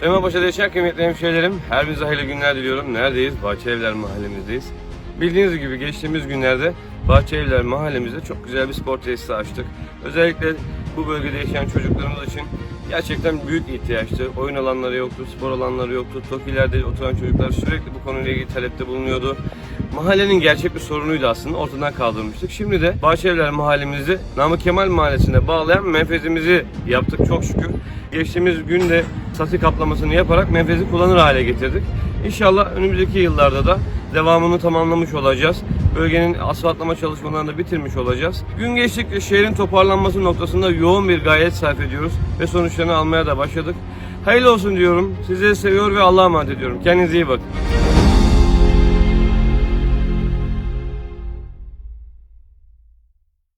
Süleymanpaşa'da yaşayan kıymetli hemşehrilerim, her birinize hayırlı günler diliyorum. Neredeyiz? Bahçe Evler mahallemizdeyiz. Bildiğiniz gibi geçtiğimiz günlerde Bahçe Evler mahallemizde çok güzel bir spor tesisi açtık. Özellikle bu bölgede yaşayan çocuklarımız için gerçekten büyük ihtiyaçtı. Oyun alanları yoktu, spor alanları yoktu. TOKİ'lerde oturan çocuklar sürekli bu konuyla ilgili talepte bulunuyordu. Mahallenin gerçek bir sorunuydu aslında. Ortadan kaldırmıştık. Şimdi de Bahçelievler mahallemizi Namık Kemal mahallesine bağlayan menfezimizi yaptık çok şükür. Geçtiğimiz gün de satı kaplamasını yaparak menfezi kullanır hale getirdik. İnşallah önümüzdeki yıllarda da devamını tamamlamış olacağız. Bölgenin asfaltlama çalışmalarını da bitirmiş olacağız. Gün geçtikçe şehrin toparlanması noktasında yoğun bir gayret sarf ediyoruz ve sonuçlarını almaya da başladık. Hayırlı olsun diyorum. Sizleri seviyor ve Allah'a emanet ediyorum. Kendinize iyi bakın.